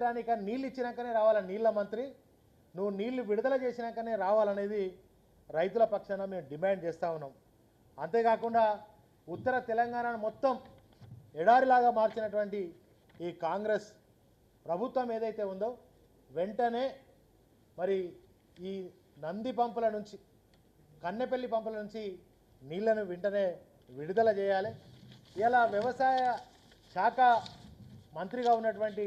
రాష్ట్రానికి నీళ్ళు ఇచ్చినాకనే రావాలని నీళ్ళ మంత్రి? నువ్వు నీళ్ళు విడుదల చేసినాకనే రావాలనేది రైతుల పక్షాన మేము డిమాండ్ చేస్తూ ఉన్నాం. అంతేకాకుండా ఉత్తర తెలంగాణను మొత్తం ఎడారిలాగా మార్చినటువంటి ఈ కాంగ్రెస్ ప్రభుత్వం ఏదైతే ఉందో వెంటనే మరి ఈ నంది పంపుల నుంచి కన్నెపల్లి పంపుల నుంచి నీళ్ళను వెంటనే విడుదల చేయాలి. ఇలా వ్యవసాయ శాఖ మంత్రిగా ఉన్నటువంటి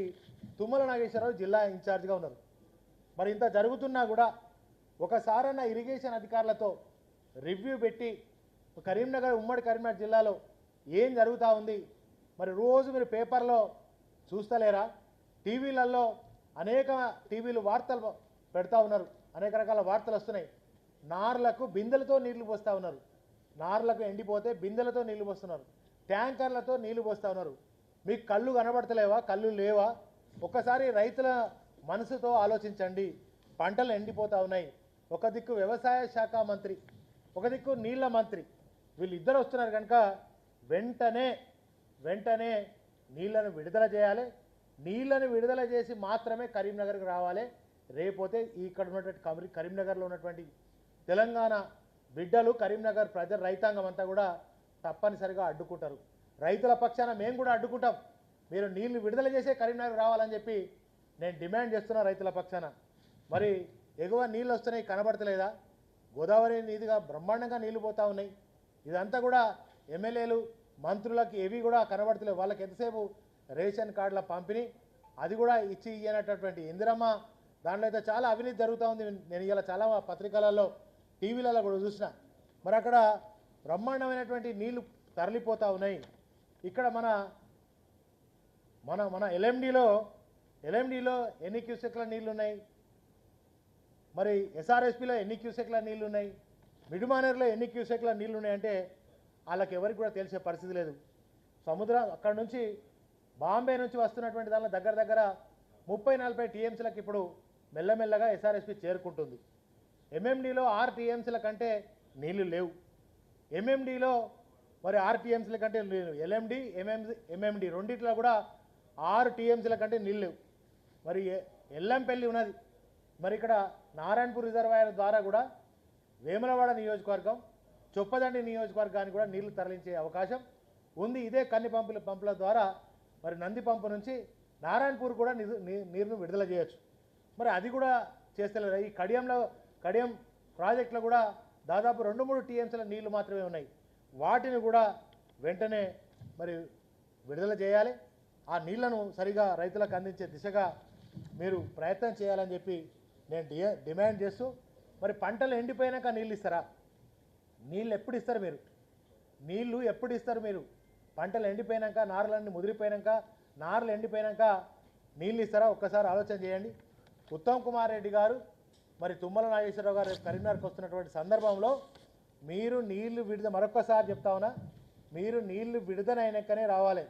తుమ్మల నాగేశ్వరరావు జిల్లా ఇన్ఛార్జ్గా ఉన్నారు. మరి ఇంత జరుగుతున్నా కూడా ఒకసారన్న ఇరిగేషన్ అధికారులతో రివ్యూ పెట్టి కరీంనగర్ ఉమ్మడి కరీంనగర్ జిల్లాలో ఏం జరుగుతూ ఉంది? మరి రోజు మీరు పేపర్లో చూస్తలేరా? టీవీలలో అనేక టీవీలు వార్తలు పెడతా ఉన్నారు. అనేక రకాల వార్తలు వస్తున్నాయి. నార్లకు బిందెలతో నీళ్ళు పోస్తూ ఉన్నారు. నార్లకు ఎండిపోతే బిందెలతో నీళ్ళు పోస్తున్నారు. ట్యాంకర్లతో నీళ్ళు పోస్తూ ఉన్నారు. మీకు కళ్ళు కనబడతలేవా? కళ్ళు లేవా? ఒక్కసారి రైతుల మనసుతో ఆలోచించండి. పంటలు ఎండిపోతూ ఉన్నాయి. ఒక దిక్కు వ్యవసాయ శాఖ మంత్రి ఒక దిక్కు నీళ్ళ మంత్రి. వీళ్ళిద్దరు వస్తున్నారు కనుక వెంటనే వెంటనే నీళ్ళను విడుదల చేయాలి. నీళ్ళను విడుదల చేసి మాత్రమే కరీంనగర్కి రావాలి. రేపోతే ఇక్కడ ఉన్నటువంటి కరీ కరీంనగర్లో ఉన్నటువంటి తెలంగాణ బిడ్డలు కరీంనగర్ ప్రజల రైతాంగం అంతా కూడా తప్పనిసరిగా అడ్డుకుంటారు. రైతుల పక్షాన మేము కూడా అడ్డుకుంటాం. మీరు నీళ్ళు విడుదల చేసే కరీంనగర్ రావాలని చెప్పి నేను డిమాండ్ చేస్తున్నా రైతుల పక్షాన. మరి ఎగువ నీళ్ళు వస్తున్నాయి కనబడతలేదా? గోదావరి నీదిగా బ్రహ్మాండంగా నీళ్ళు పోతా ఉన్నాయి. ఇదంతా కూడా ఎమ్మెల్యేలు మంత్రులకి ఏవి కూడా కనబడతలేవు. వాళ్ళకి ఎంతసేపు రేషన్ కార్డుల పంపిణీ అది కూడా ఇచ్చి ఇయ్యనటువంటి ఇందిరమ్మ దాంట్లో అయితే చాలా అవినీతి జరుగుతూ ఉంది. నేను ఇలా చాలా పత్రికలలో టీవీలలో కూడా చూసిన. మరి అక్కడ బ్రహ్మాండమైనటువంటి నీళ్ళు తరలిపోతూ ఉన్నాయి. ఇక్కడ మన మన మన ఎల్ఎండిలో ఎల్ఎండిలో ఎన్ని క్యూసెక్ల నీళ్ళు ఉన్నాయి మరి ఎస్ఆర్ఎస్పిలో ఎన్ని క్యూసెక్ల నీళ్ళు ఉన్నాయి మిడుమానేరులో ఎన్ని క్యూసెక్ల నీళ్ళు ఉన్నాయంటే వాళ్ళకి ఎవరికి కూడా తెలిసే పరిస్థితి లేదు. సముద్రం అక్కడ నుంచి బాంబే నుంచి వస్తున్నటువంటి దానిలో దగ్గర దగ్గర ముప్పై నలభై టీఎంసీలకు ఇప్పుడు మెల్లమెల్లగా ఎస్ఆర్ఎస్పి చేరుకుంటుంది. ఎంఎండిలో ఆరు టీఎంసీల కంటే నీళ్ళు లేవు. ఎంఎండిలో మరి ఆర్టీఎంసీల కంటే నీళ్ళు ఎల్ఎండి ఎంఎంసి ఎంఎండి రెండిట్లో కూడా ఆరు టీఎంసీల కంటే నీళ్ళు లేవు. మరి ఎల్లంపల్లి ఉన్నది. మరి ఇక్కడ నారాయణపూర్ రిజర్వాయర్ ద్వారా కూడా వేములవాడ నియోజకవర్గం చొప్పదండి నియోజకవర్గానికి కూడా నీళ్ళు తరలించే అవకాశం ఉంది. ఇదే కన్ని పంపుల పంపుల ద్వారా మరి నంది పంపు నుంచి నారాయణపూర్ కూడా నిధు- నీరును విడుదల చేయొచ్చు. మరి అది కూడా చేస్తలేదు ఈ కడియంలో కడియం ప్రాజెక్టులో కూడా దాదాపు రెండు మూడు టీఎంసీల నీళ్ళు మాత్రమే ఉన్నాయి. వాటిని కూడా వెంటనే మరి విడుదల చేయాలి. ఆ నీళ్ళను సరిగా రైతులకు అందించే దిశగా మీరు ప్రయత్నం చేయాలని చెప్పి నేను డి డిమాండ్ చేస్తూ మరి పంటలు ఎండిపోయినాక నీళ్ళు ఇస్తారా? నీళ్ళు ఎప్పుడు ఇస్తారు మీరు? నీళ్ళు ఎప్పుడు ఇస్తారు మీరు? పంటలు ఎండిపోయినాక నారులన్నీ ముదిరిపోయినాక నారులు ఎండిపోయినాక నీళ్ళు ఇస్తారా? ఒక్కసారి ఆలోచన చేయండి. ఉత్తమ్ కుమార్ రెడ్డి గారు మరి తుమ్మల నాగేశ్వరరావు గారు కరీంనగర్కి వస్తున్నటువంటి సందర్భంలో మీరు నీళ్ళు విడుదల మరొకసారి చెప్తా ఉన్నా మీరు నీళ్ళు విడుదలైనాకనే రావాలి.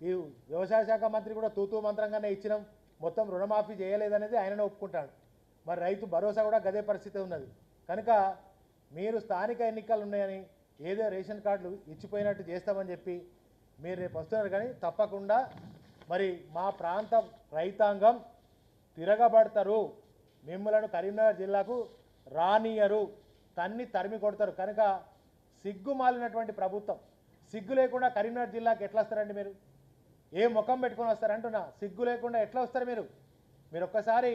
ఈ వ్యవసాయ శాఖ మంత్రి కూడా తూతూ మంత్రంగానే ఇచ్చినాం. మొత్తం రుణమాఫీ చేయలేదనేది ఆయననే ఒప్పుకుంటాడు. మరి రైతు భరోసా కూడా గదే పరిస్థితి ఉన్నది. కనుక మీరు స్థానిక ఎన్నికలు ఉన్నాయని ఏదో రేషన్ కార్డులు ఇచ్చిపోయినట్టు చేస్తామని చెప్పి మీరు రేపు వస్తున్నారు కానీ తప్పకుండా మరి మా ప్రాంత రైతాంగం తిరగబడతారు. మిమ్మలను కరీంనగర్ జిల్లాకు రానియరు. తన్ని తరిమి కొడతారు. కనుక సిగ్గు మాలినటువంటి ప్రభుత్వం. సిగ్గు లేకుండా కరీంనగర్ జిల్లాకి ఎట్లా వస్తారండి మీరు? ఏ ముఖం పెట్టుకొని వస్తారంటున్నా సిగ్గు లేకుండా ఎట్లా వస్తారు మీరు? మీరు ఒక్కసారి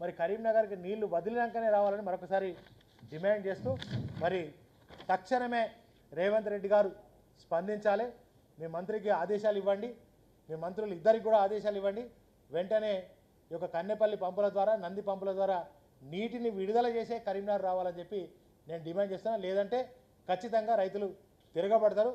మరి కరీంనగర్కి నీళ్ళు వదిలినాకనే రావాలని మరొకసారి డిమాండ్ చేస్తూ మరి తక్షణమే రేవంత్ రెడ్డి గారు స్పందించాలి. మీ మంత్రికి ఆదేశాలు ఇవ్వండి. మీ మంత్రులు ఇద్దరికి కూడా ఆదేశాలు ఇవ్వండి. వెంటనే ఈ యొక్క కన్నెపల్లి పంపుల ద్వారా నంది పంపుల ద్వారా నీటిని విడుదల చేసే కరీంనగర్ రావాలని చెప్పి నేను డిమాండ్ చేస్తున్నాను లేదంటే ఖచ్చితంగా రైతులు తిరగబడతారు.